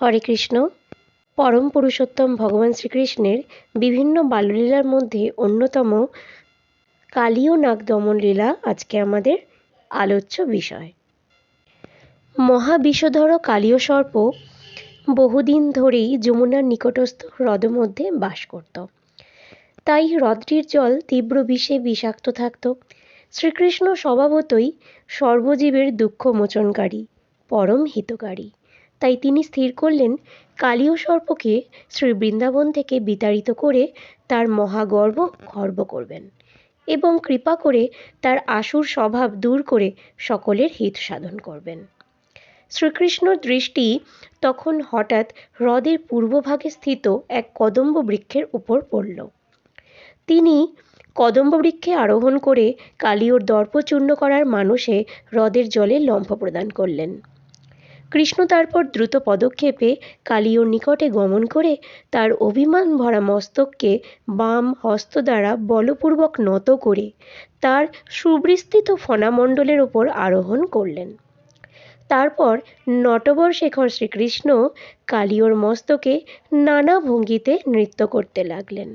হরে কৃষ্ণ। পরম পুরুষোত্তম ভগবান শ্রীকৃষ্ণের বিভিন্ন বাল্যলীলার মধ্যে অন্যতম কালীয় নাগ দমন লীলা আজকে আমাদের আলোচ্য বিষয়। মহাবিষধর কালীয় সর্প বহুদিন ধরেই যমুনার নিকটস্থ হ্রদ মধ্যে বাস করত। তাই হ্রদটির জল তীব্র বিষে বিষাক্ত থাকত। শ্রীকৃষ্ণ স্বভাবতই সর্বজীবের দুঃখ মোচনকারী পরম হিতকারী। তাই তিনি স্থির করলেন কালীয় সর্পকে শ্রী বৃন্দাবন থেকে বিতাড়িত করে তার মহাগর্ব খর্ব করবেন এবং কৃপা করে তার আসুর স্বভাব দূর করে সকলের হিত সাধন করবেন। শ্রীকৃষ্ণর দৃষ্টি তখন হঠাৎ হ্রদের পূর্বভাগে স্থিত এক কদম্ব বৃক্ষের উপর পড়ল। তিনি কদম্ব বৃক্ষে আরোহণ করে কালীয়র দর্প চূর্ণ করার মানসে হ্রদের জলে লম্ফ প্রদান করলেন। কৃষ্ণ তারপর দ্রুত পদক্ষেপে কালীয়র নিকটে গমন করে তার অভিমান ভরা মস্তককে বাম হস্ত দ্বারা বলপূর্বক নত করে তার সুবিস্তৃত ফণামণ্ডলের ওপর আরোহণ করলেন। তারপর নটবর শেখর শ্রীকৃষ্ণ কালীয়র মস্তকে নানা ভঙ্গিতে নৃত্য করতে লাগলেন।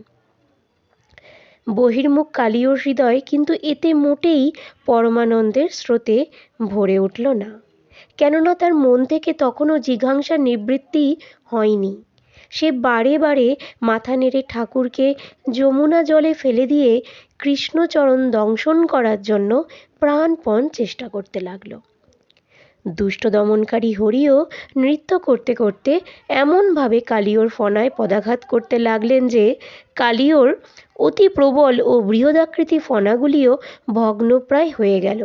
বহির্মুখ কালীয় হৃদয় কিন্তু এতে মোটেই পরমানন্দের স্রোতে ভরে উঠল না। কেননা তার মন থেকে তখনও জিঘাংসা নিবৃত্তি হয়নি। সে বারে বারে মাথা নেড়ে ঠাকুরকে যমুনা জলে ফেলে দিয়ে কৃষ্ণচরণ দংশন করার জন্য প্রাণপণ চেষ্টা করতে লাগল। দুষ্ট দমনকারী হরিও নৃত্য করতে করতে এমনভাবে কালিওর ফনায় পদাঘাত করতে লাগলেন যে কালিওর অতি প্রবল ও বৃহদাকৃতি ফনাগুলিও ভগ্নপ্রায় হয়ে গেল।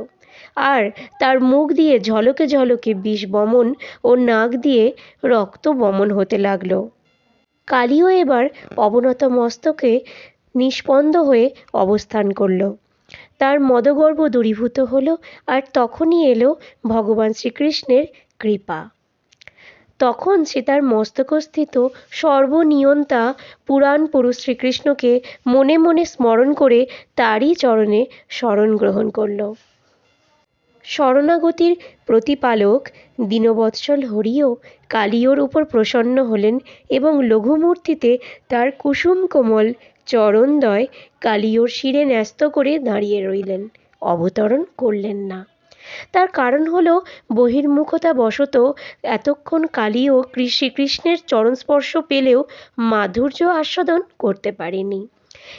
আর তার মুখ দিয়ে ঝলকে ঝলকে বিষ বমন ও নাক দিয়ে রক্ত বমন হতে লাগল। কালীও এবার অবনত মস্তকে নিষ্পন্দ হয়ে অবস্থান করল। তার মদগর্ব দূরীভূত হল আর তখনই এলো ভগবান শ্রীকৃষ্ণের কৃপা। তখন সে তার মস্তকস্থিত সর্বনিয়ন্তা পুরাণ পুরুষ শ্রীকৃষ্ণকে মনে মনে স্মরণ করে তারই চরণে শরণ গ্রহণ করল। শরণাগতির প্রতিপালক দীনবৎসল হরিও কালীয়র উপর প্রসন্ন হলেন এবং লঘুমূর্তিতে তার কুসুম কোমল চরণদ্বয় কালীয়র শিরে ন্যস্ত করে দাঁড়িয়ে রইলেন। অবতরণ করলেন না। তার কারণ হলো বহির্মুখতা বশত এতক্ষণ কালীয় শ্রীকৃষ্ণের চরণস্পর্শ পেলেও মাধুর্য আস্বাদন করতে পারেনি।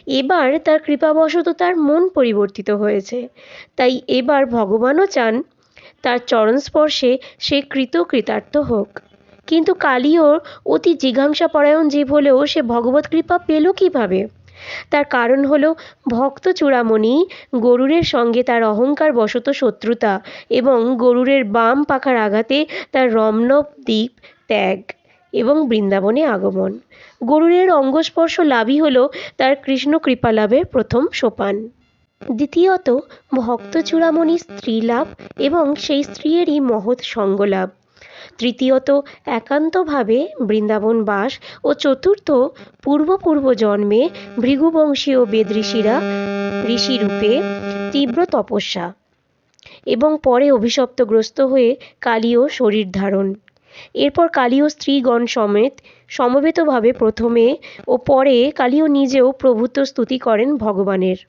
এবার তার কৃপাবশত তার মন পরিবর্তিত হয়েছে। তাই এবার ভগবানও চান তার চরণ স্পর্শে সে কৃত কৃতার্থ হোক। কিন্তু কালীয় অতি জিঘাংসা পরায়ণ জীব হলেও সে ভগবত কৃপা পেল কীভাবে? তার কারণ হলো ভক্ত চূড়ামণি, গরুরের সঙ্গে তার অহংকার বশত শত্রুতা এবং গরুরের বাম পাখার আঘাতে তার রমনব দ্বীপ ত্যাগ। এবং বৃন্দাবনে আগমন। গরুরের অঙ্গস্পর্শ লাভই হল তার কৃষ্ণ কৃপা লাভের প্রথম সোপান। দ্বিতীয়ত, ভক্ত চূড়ামণি স্ত্রী লাভ এবং সেই স্ত্রীয়েরই মহৎ সঙ্গলাভ। তৃতীয়ত, একান্তভাবে বৃন্দাবন বাস ও চতুর্থ পূর্ব পূর্ব জন্মে ভৃগুবংশীয় বেদ ঋষিরা ঋষিরূপে তীব্র তপস্যা এবং পরে অভিশপ্তগ্রস্ত হয়ে কালীয় শরীর ধারণ। এরপর কালীয় স্ত্রীগণ সমেত সমবেতভাবে প্রথমে ও পরে কালীয় নিজেও প্রভুত্ব স্তুতি করেন ভগবানের।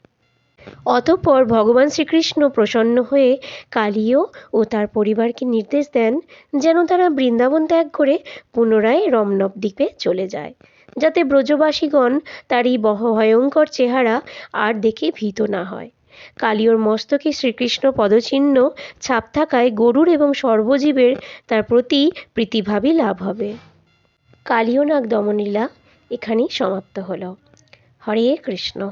অতঃপর ভগবান শ্রীকৃষ্ণ প্রসন্ন হয়ে কালীয় ও তার পরিবারকে নির্দেশ দেন যেন তারা বৃন্দাবন ত্যাগ করে পুনরায় রমনব দ্বীপে চলে যায়, যাতে ব্রজবাসীগণ তার এই ভয়ঙ্কর চেহারা আর দেখে ভীত না হয়। কালীয়র মস্তকে শ্রীকৃষ্ণ পদচিহ্ন ছাপ থাকায় গরুর এবং সর্বজীবের তার প্রতি প্রীতিভাবই লাভ হবে। কালীয় নাগ দমনীলা এখানেই সমাপ্ত হল। হরে কৃষ্ণ।